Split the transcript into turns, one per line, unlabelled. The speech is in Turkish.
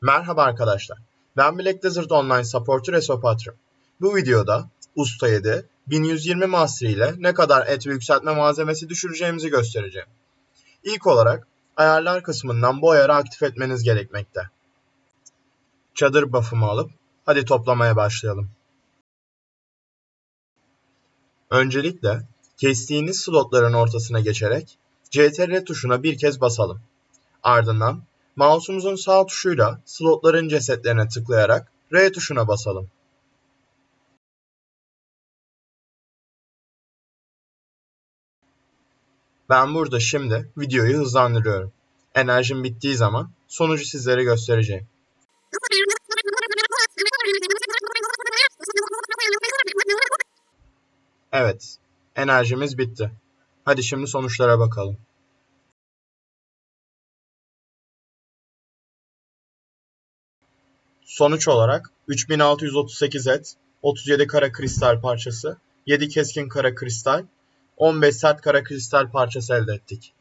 Merhaba arkadaşlar. Ben Black Desert Online Supporter Esopatrum. Bu videoda Usta 7 1120 Master ile ne kadar et ve yükseltme malzemesi düşüreceğimizi göstereceğim. İlk olarak ayarlar kısmından bu ayarı aktif etmeniz gerekmekte. Çadır buff'ımı alıp hadi toplamaya başlayalım. Öncelikle kestiğiniz slotların ortasına geçerek CTRL tuşuna bir kez basalım. Ardından mouse'umuzun sağ tuşuyla slotların cesetlerine tıklayarak R tuşuna basalım. Ben burada şimdi videoyu hızlandırıyorum. Enerjim bittiği zaman sonucu sizlere göstereceğim. Evet, enerjimiz bitti. Hadi şimdi sonuçlara bakalım. Sonuç olarak 3638 et, 37 kara kristal parçası, 7 keskin kara kristal, 15 sert kara kristal parçası elde ettik.